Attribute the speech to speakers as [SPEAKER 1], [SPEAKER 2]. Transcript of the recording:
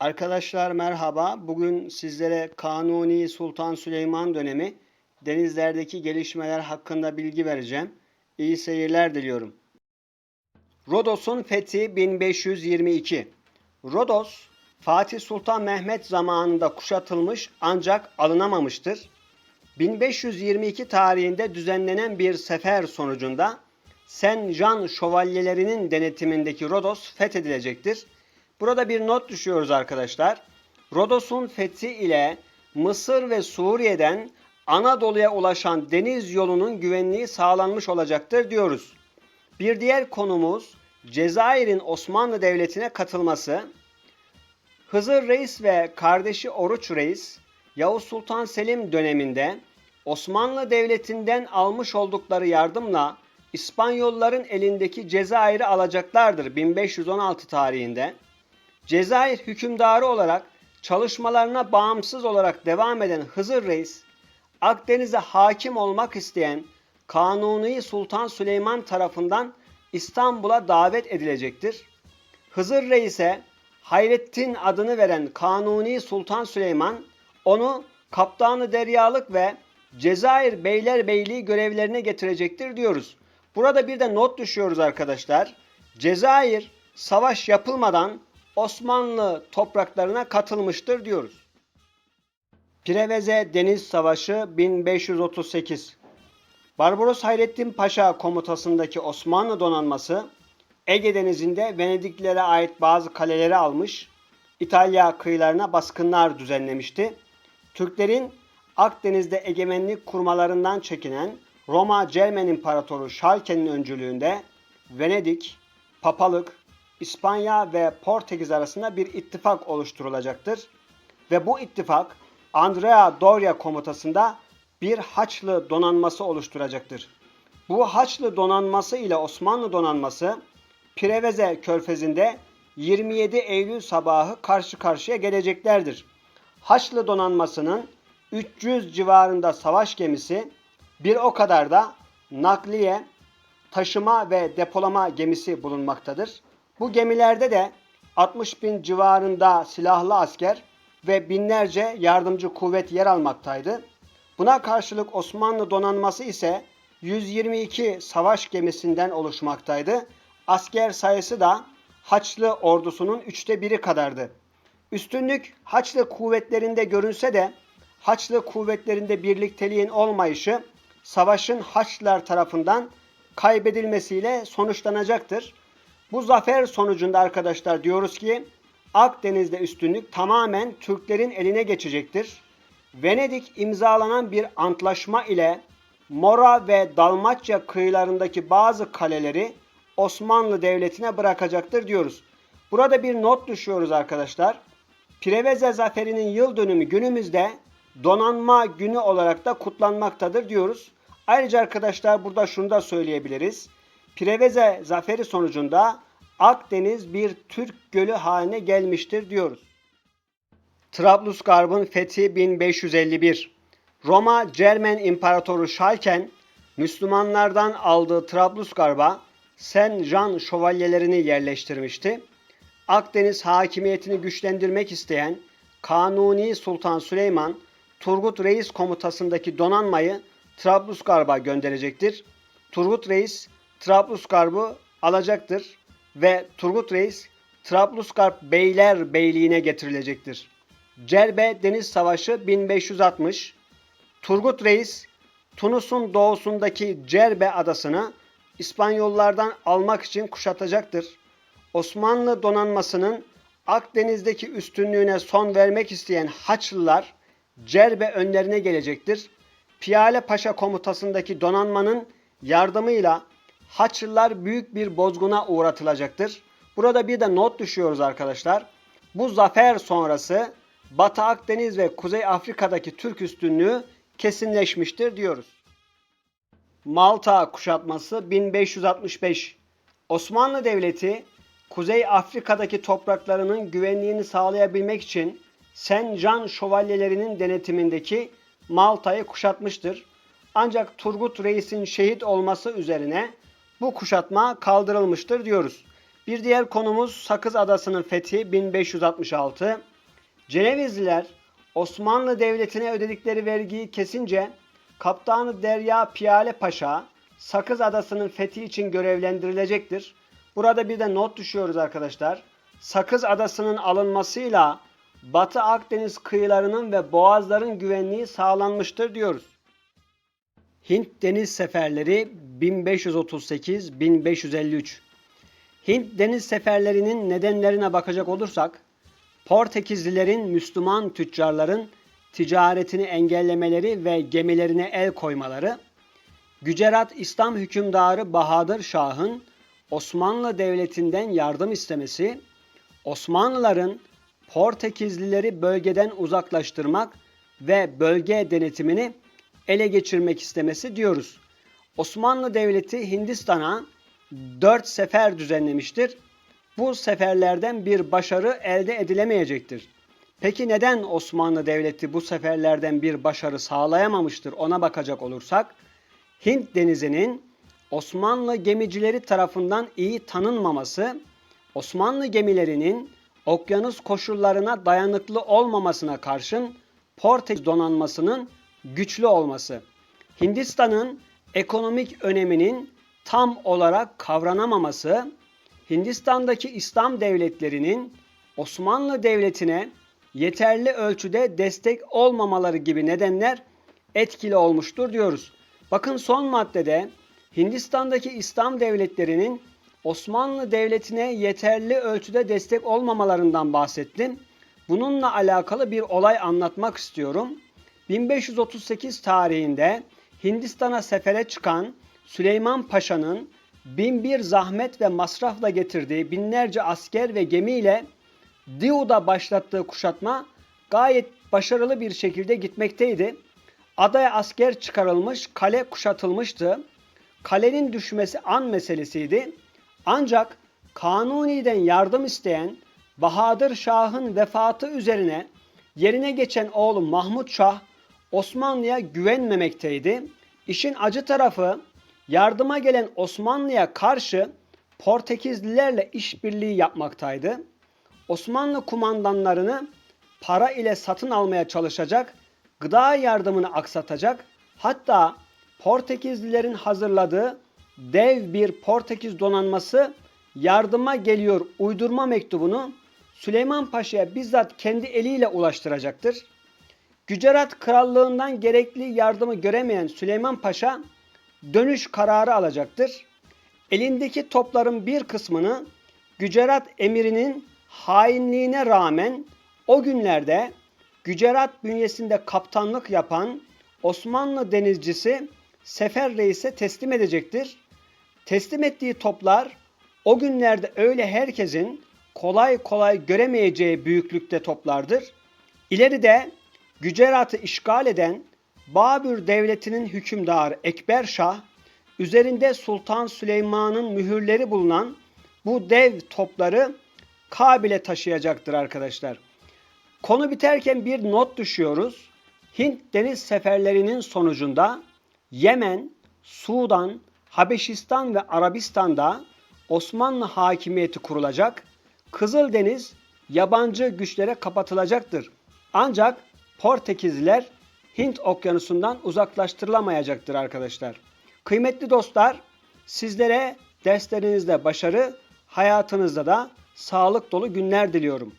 [SPEAKER 1] Arkadaşlar merhaba. Bugün sizlere Kanuni Sultan Süleyman dönemi denizlerdeki gelişmeler hakkında bilgi vereceğim. İyi seyirler diliyorum. Rodos'un fethi 1522. Rodos, Fatih Sultan Mehmet zamanında kuşatılmış ancak alınamamıştır. 1522 tarihinde düzenlenen bir sefer sonucunda Saint Jean şövalyelerinin denetimindeki Rodos fethedilecektir. Burada bir not düşüyoruz arkadaşlar. Rodos'un fethi ile Mısır ve Suriye'den Anadolu'ya ulaşan deniz yolunun güvenliği sağlanmış olacaktır diyoruz. Bir diğer konumuz Cezayir'in Osmanlı Devleti'ne katılması. Hızır Reis ve kardeşi Oruç Reis Yavuz Sultan Selim döneminde Osmanlı Devleti'nden almış oldukları yardımla İspanyolların elindeki Cezayir'i alacaklardır 1516 tarihinde. Cezayir hükümdarı olarak çalışmalarına bağımsız olarak devam eden Hızır Reis, Akdeniz'e hakim olmak isteyen Kanuni Sultan Süleyman tarafından İstanbul'a davet edilecektir. Hızır Reis'e Hayrettin adını veren Kanuni Sultan Süleyman onu kaptanı deryalık ve Cezayir Beylerbeyliği görevlerine getirecektir diyoruz. Burada bir de not düşüyoruz arkadaşlar. Cezayir savaş yapılmadan Osmanlı topraklarına katılmıştır diyoruz. Preveze Deniz Savaşı 1538 Barbaros Hayrettin Paşa komutasındaki Osmanlı donanması Ege Denizi'nde Venediklilere ait bazı kaleleri almış, İtalya kıyılarına baskınlar düzenlemişti. Türklerin Akdeniz'de egemenlik kurmalarından çekinen Roma Cermen İmparatoru Şalke'nin öncülüğünde Venedik, Papalık, İspanya ve Portekiz arasında bir ittifak oluşturulacaktır. Ve bu ittifak Andrea Doria komutasında bir Haçlı donanması oluşturacaktır. Bu Haçlı donanması ile Osmanlı donanması Preveze körfezinde 27 Eylül sabahı karşı karşıya geleceklerdir. Haçlı donanmasının 300 civarında savaş gemisi, bir o kadar da nakliye, taşıma ve depolama gemisi bulunmaktadır. Bu gemilerde de 60 bin civarında silahlı asker ve binlerce yardımcı kuvvet yer almaktaydı. Buna karşılık Osmanlı donanması ise 122 savaş gemisinden oluşmaktaydı. Asker sayısı da Haçlı ordusunun üçte biri kadardı. Üstünlük Haçlı kuvvetlerinde görünse de Haçlı kuvvetlerinde birlikteliğin olmayışı savaşın Haçlılar tarafından kaybedilmesiyle sonuçlanacaktır. Bu zafer sonucunda arkadaşlar diyoruz ki Akdeniz'de üstünlük tamamen Türklerin eline geçecektir. Venedik imzalanan bir antlaşma ile Mora ve Dalmaçya kıyılarındaki bazı kaleleri Osmanlı Devleti'ne bırakacaktır diyoruz. Burada bir not düşüyoruz arkadaşlar. Preveze Zaferi'nin yıl dönümü günümüzde donanma günü olarak da kutlanmaktadır diyoruz. Ayrıca arkadaşlar burada şunu da söyleyebiliriz. Preveze zaferi sonucunda Akdeniz bir Türk gölü haline gelmiştir diyoruz. Trablusgarb'ın fethi 1551. Roma Cermen İmparatoru Şalken Müslümanlardan aldığı Trablusgarb'a Saint Jean şövalyelerini yerleştirmişti. Akdeniz hakimiyetini güçlendirmek isteyen Kanuni Sultan Süleyman Turgut Reis komutasındaki donanmayı Trablusgarb'a gönderecektir. Turgut Reis Trablusgarb'ı alacaktır ve Turgut Reis Trablusgarp Beyler Beyliğine getirilecektir. Cerbe Deniz Savaşı 1560 Turgut Reis Tunus'un doğusundaki Cerbe adasını İspanyollardan almak için kuşatacaktır. Osmanlı donanmasının Akdeniz'deki üstünlüğüne son vermek isteyen Haçlılar Cerbe önlerine gelecektir. Piyale Paşa komutasındaki donanmanın yardımıyla Haçlılar büyük bir bozguna uğratılacaktır. Burada bir de not düşüyoruz arkadaşlar. Bu zafer sonrası Batı Akdeniz ve Kuzey Afrika'daki Türk üstünlüğü kesinleşmiştir diyoruz. Malta kuşatması 1565 Osmanlı Devleti Kuzey Afrika'daki topraklarının güvenliğini sağlayabilmek için Jean şövalyelerinin denetimindeki Malta'yı kuşatmıştır. Ancak Turgut Reis'in şehit olması üzerine bu kuşatma kaldırılmıştır diyoruz. Bir diğer konumuz Sakız Adası'nın fethi 1566. Cenevizliler Osmanlı Devleti'ne ödedikleri vergiyi kesince Kaptanı Derya Piyale Paşa Sakız Adası'nın fethi için görevlendirilecektir. Burada bir de not düşüyoruz arkadaşlar. Sakız Adası'nın alınmasıyla Batı Akdeniz kıyılarının ve boğazların güvenliği sağlanmıştır diyoruz. Hint deniz seferleri 1538-1553 Hint deniz seferlerinin nedenlerine bakacak olursak, Portekizlilerin Müslüman tüccarların ticaretini engellemeleri ve gemilerine el koymaları, Gücerat İslam hükümdarı Bahadır Şah'ın Osmanlı Devleti'nden yardım istemesi, Osmanlıların Portekizlileri bölgeden uzaklaştırmak ve bölge denetimini ele geçirmek istemesi diyoruz. Osmanlı Devleti Hindistan'a dört sefer düzenlemiştir. Bu seferlerden bir başarı elde edilemeyecektir. Peki neden Osmanlı Devleti bu seferlerden bir başarı sağlayamamıştır ona bakacak olursak, Hint denizinin Osmanlı gemicileri tarafından iyi tanınmaması, Osmanlı gemilerinin okyanus koşullarına dayanıklı olmamasına karşın Portekiz donanmasının güçlü olması, Hindistan'ın ekonomik öneminin tam olarak kavranamaması, Hindistan'daki İslam devletlerinin Osmanlı Devleti'ne yeterli ölçüde destek olmamaları gibi nedenler etkili olmuştur diyoruz. Bakın son maddede Hindistan'daki İslam devletlerinin Osmanlı Devleti'ne yeterli ölçüde destek olmamalarından bahsettim. Bununla alakalı bir olay anlatmak istiyorum. 1538 tarihinde Hindistan'a sefere çıkan Süleyman Paşa'nın binbir zahmet ve masrafla getirdiği binlerce asker ve gemiyle Diu'da başlattığı kuşatma gayet başarılı bir şekilde gitmekteydi. Adaya asker çıkarılmış, kale kuşatılmıştı. Kalenin düşmesi an meselesiydi. Ancak Kanuni'den yardım isteyen Bahadır Şah'ın vefatı üzerine yerine geçen oğlu Mahmut Şah Osmanlı'ya güvenmemekteydi. İşin acı tarafı yardıma gelen Osmanlı'ya karşı Portekizlilerle işbirliği yapmaktaydı. Osmanlı kumandanlarını para ile satın almaya çalışacak, gıda yardımını aksatacak, hatta Portekizlilerin hazırladığı dev bir Portekiz donanması yardıma geliyor uydurma mektubunu Süleyman Paşa'ya bizzat kendi eliyle ulaştıracaktır. Gücerat Krallığından gerekli yardımı göremeyen Süleyman Paşa dönüş kararı alacaktır. Elindeki topların bir kısmını Gücerat emirinin hainliğine rağmen o günlerde Gücerat bünyesinde kaptanlık yapan Osmanlı denizcisi Sefer Reis'e teslim edecektir. Teslim ettiği toplar o günlerde öyle herkesin kolay kolay göremeyeceği büyüklükte toplardır. İleride Gücerat'ı işgal eden Babür Devleti'nin hükümdarı Ekber Şah, üzerinde Sultan Süleyman'ın mühürleri bulunan bu dev topları Kabil'e taşıyacaktır arkadaşlar. Konu biterken bir not düşüyoruz. Hint deniz seferlerinin sonucunda Yemen, Sudan, Habeşistan ve Arabistan'da Osmanlı hakimiyeti kurulacak. Kızıldeniz yabancı güçlere kapatılacaktır. Ancak Portekizliler Hint okyanusundan uzaklaştırılamayacaktır arkadaşlar. Kıymetli dostlar, sizlere derslerinizde başarı, hayatınızda da sağlık dolu günler diliyorum.